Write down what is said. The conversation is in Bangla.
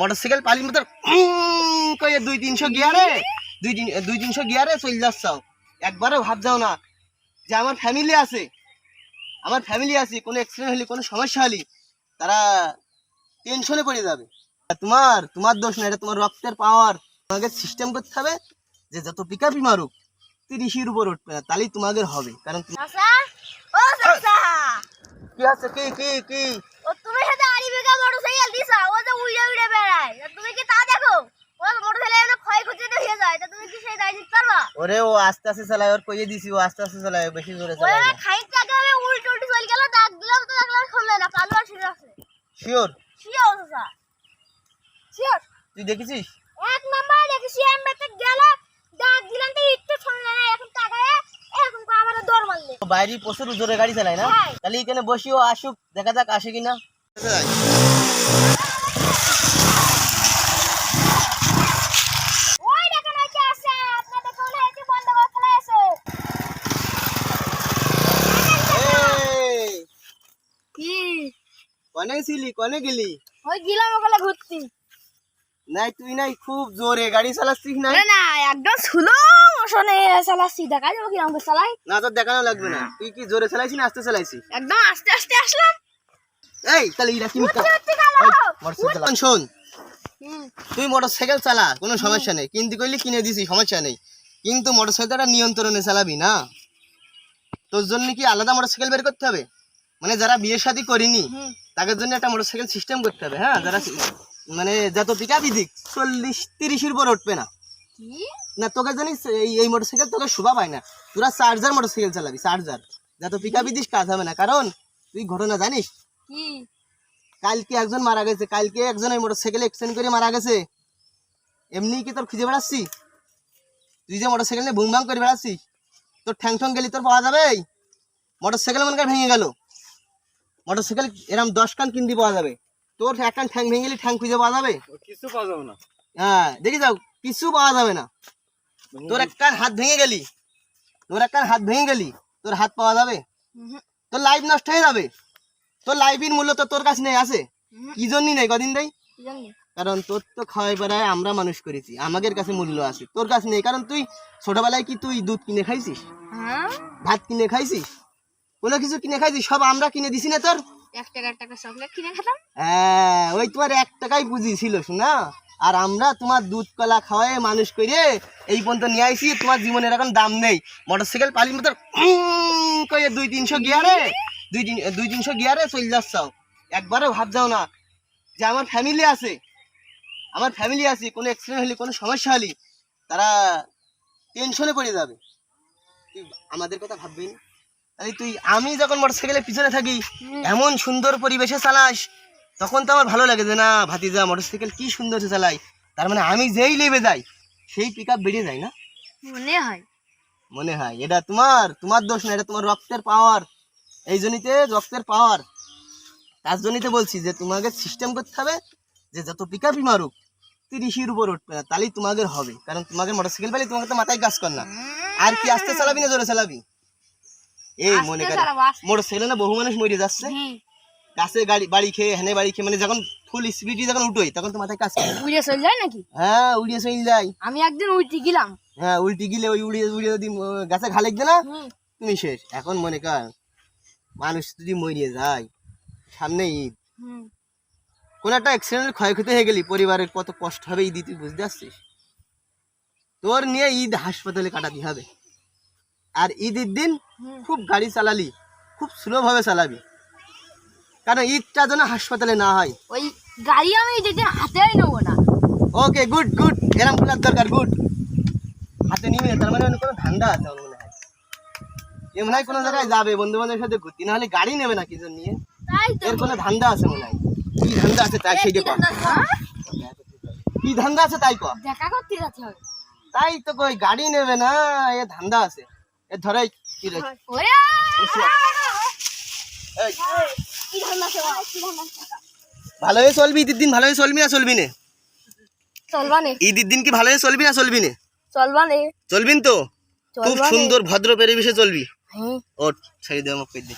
মোটরসাইকেল পালি মতো কয়ে দুই তিনশো গিয়ারে দুই তিন দুই তিনশো গিয়ারে চলে যাচ্ছ একবারও ভাব যাও না যে আমার ফ্যামিলি আছে। আমার ফ্যামিলি আছে কোনো অ্যাক্সিডেন্ট হলে কোনো সমস্যা হলে তারা টেনশনে পড়ে যাবে। তোমার তোমার দোষ না এটা তোমার রক্তের পাওয়ার তোমাকে সিস্টেম করতে হবে যে যত পিকাপি মারুক তিরিশের উপর উঠবে না তাহলেই তোমাদের হবে। কারণ কি আছে? কি কি কি ও তুমি সাথে আড়ি বিঘা মোটরসাইকেল দিছা ও যে উড়ে উড়ে বেড়ায় তা তুমি কি তা দেখো ও মোটরসাইকেল এনে ক্ষয় খুঁজে হয়ে যায় তা তুমি কি সেই দায় নিতে পারবা ওরে ও আস্তে আস্তে চালায় ওর কইয়ে দিছি ও আস্তে আস্তে চালায় ও বেশি জোরে ওই চালায় না। খাইতে আগে আমি উল্টো উল্টো চলে গেল ডাক দিলাম তো দেখলাম খুললে না পালু আর ছিঁড়ে আছে। শিওর? শিওর চাচা শিওর? তুই দেখেছিস? এক নাম্বার দেখেছি আমি বেতে গেল ডাক দিলাম তো একটু শুনলে না এখন টাকায় এখন কো আমার দৌড় মারলে। ও বাইরে প্রচুর জোরে গাড়ি চালায় না? হ্যাঁ। তাহলে এখানে বসি ও আসুক দেখা যাক আসে কিনা ওই দেখেন এই যে আছে আপনাদের কোন হয়েছে বন্ধ করে ফেলে আছে এই, কি কনে ছিলি কনে গেলি? ওই গেলাম ওখানে ঘুরতে। নাই তুই নাই খুব জোরে গাড়ি চালাচ্ছিস না না না একদম স্লো মোশনে চালাচ্ছি দেখা যাব কীরকম করে চালাই। না তোর দেখানো লাগবে না। তুই কি জোরে চালাইছিস না আস্তে চালাইছিস? একদম আস্তে আস্তে আসলাম। এই তাহলে ইরা কি মিথ্যা উঠতে গেল এই, মোটরসাইকেল চালা। শোন তুই মোটরসাইকেল চালা কোনো সমস্যা নেই। কিন্তু কইলি কিনে দিছি সমস্যা নেই। কিন্তু মোটরসাইকেলটা নিয়ন্ত্রণে চালাবি না? তোর জন্য কি আলাদা মোটরসাইকেল বের করতে হবে? মানে যারা বিয়ে শাদী করিনি তাদের জন্য একটা মোটরসাইকেল সিস্টেম করতে হবে হ্যাঁ? যারা মানে যত পিকাপি দিক চল্লিশ তিরিশের উপর উঠবে না। না তোকে জানিস এই এই মোটরসাইকেল তোকে শোভা পায় না। তোরা চার্জার মোটরসাইকেল চালাবি চার্জার যত পিকাপি দিস কাজ হবে না। কারণ তুই ঘটনা জানিস? কি? কালকে একজন মারা গেছে কালকে একজন ওই মোটরসাইকেল এক্সিডেন্ট করে মারা গেছে। এমনি কি তোর খুঁজে বেড়াচ্ছি তুই যে মোটরসাইকেল নিয়ে বুমবাং করে বেড়াচ্ছিস তোর ঠ্যাং ঠ্যাং গেলি তোর পাওয়া যাবে মোটরসাইকেল মনে কর ভেঙে গেল। মোটরসাইকেল এরম দশ কান কিনতে পাওয়া যাবে। তোর এক কান ঠ্যাং ভেঙে গেলি ঠ্যাং খুঁজে পাওয়া যাবে? কিছু পাওয়া যাবে না। হ্যাঁ দেখি যাও কিছু পাওয়া যাবে না। তোর এক কান হাত ভেঙে গেলি। তোর এক কান হাত ভেঙে গেলি তোর হাত পাওয়া যাবে? তোর লাইফ নষ্ট হয়ে যাবে। তোর লাইফের মূল্য তো তোর কাছে নেই আছে? কি জন্যই নেই কদিন দেয় কারণ তোর তো খাওয়াই বেড়ায় আমরা মানুষ করেছি আমাদের কাছে মূল্য আছে তোর কাছে নেই। কারণ তুই ছোটবেলায় কি তুই দুধ কিনে খাইছিস? হ্যাঁ। ভাত কিনে খাইছিস? কোনো কিছু কিনে খাইছিস? সব আমরা কিনে দিছি না তোর? এক টাকা এক টাকা চকলেট কিনে খেতাম হ্যাঁ ওই তোমার এক টাকাই পুঁজি ছিল শোনা? আর আমরা তোমার দুধ কলা খাওয়াই মানুষ করে এই পর্যন্ত নিয়ে আইসি তোমার জীবনের এখন দাম নেই। মোটরসাইকেল পালি মতো কয়ে দুই তিনশো গিয়ারে দুই তিন দুই তিনশো গিয়ারে চলে যাচ্ছ। একবারও ভাব যাও না যে আমার ফ্যামিলি আছে। আমার ফ্যামিলি আছে কোনো অ্যাক্সিডেন্ট হলে কোনো সমস্যা হলে তারা টেনশনে পড়ে যাবে। আমাদের কথা ভাববি না। তাহলে তুই আমি যখন মোটরসাইকেলের পিছনে থাকি এমন সুন্দর পরিবেশে চালাস তখন তো আমার ভালো লাগে যে না ভাতিজা মোটরসাইকেল কি সুন্দর চালাই। তার মানে আমি যেই লেবে যাই সেই পিক আপ বেরিয়ে যায় না? মনে হয়। মনে হয়। এটা তোমার তোমার দোষ না এটা তোমার রক্তের পাওয়ার এই জন্যতে রক্তের পাওয়ার তার জন্যই তো বলছি যে তোমাকে সিস্টেম করতে হবে যে যত পিক আপই মারুক তিরিশের উপর উঠবে না তাহলেই তোমাদের হবে। কারণ তোমাকে মোটরসাইকেল পেলে তোমাকে তো মাথায় কাজ কর না। আর কি আস্তে চালাবি না জোরে চালাবি? এই মনে কর চালাবো, না বহু মানুষ মরে যাচ্ছে। গাছে গাড়ি বাড়ি খেয়ে হেনে বাড়ি খেয়ে মানে যখন ফুল স্পিডে যখন উঠোই তখন তো মাথায় কাজ করে। না। উড়ে চলে যায় নাকি? হ্যাঁ উড়িয়ে চলে যায়। আমি একদিন উল্টে গেলাম। হ্যাঁ উল্টি গিলে ওই উড়িয়ে উড়িয়ে যদি গাছে ঘালে দে না তুমি শেষ। এখন মনে কর মানুষ যদি মরিয়ে যায় সামনে ঈদ। হুম। কোন একটা অ্যাক্সিডেন্টের ক্ষয়ক্ষতি হয়ে গেলি পরিবারের কত কষ্ট হবে ঈদ তুই বুঝতে পারছিস। তোর নিয়ে ঈদ হাসপাতালে কাটাতে হবে। আর ঈদের দিন খুব গাড়ি চালালি খুব স্লোভাবে চালাবি। কারণ ঈদটা যেন হাসপাতালে না হয়? ওই গাড়ি আমি যেদিন হাতেই নেব না। ওকে গুড গুড এরম খোলার দরকার গুড হাতে নিবে তার মানে কোনো ঠান্ডা আছে আমার মনে হয়। এ মনে হয় কোনো জায়গায় যাবে বন্ধু বান্ধবের সাথে ঘুরতে না হলে গাড়ি নেবে না কিছু নিয়ে তাই এর কোনো ধান্দা আছে মনে হয়? কি ধান্দা আছে তাই সেইটা কর কি ধান্দা আছে? তাই কর। দেখা করতে হবে তাই তো কই গাড়ি নেবে না এ ধান্দা আছে। এ ধরে কি রে? ওরে এই, কি ধান্দা কি ধান্দা ভালোই চলবি ঈদের দিন ভালোই চলবি না চলবি না? চলবা নে ঈদের দিন কি ভালোই চলবি না চলবি না? চলবা নে চলবিন তো? খুব সুন্দর ভদ্র পরিবেশে চলবি। হ্যাঁ। ওট ছেড়ে দে আমাকে দে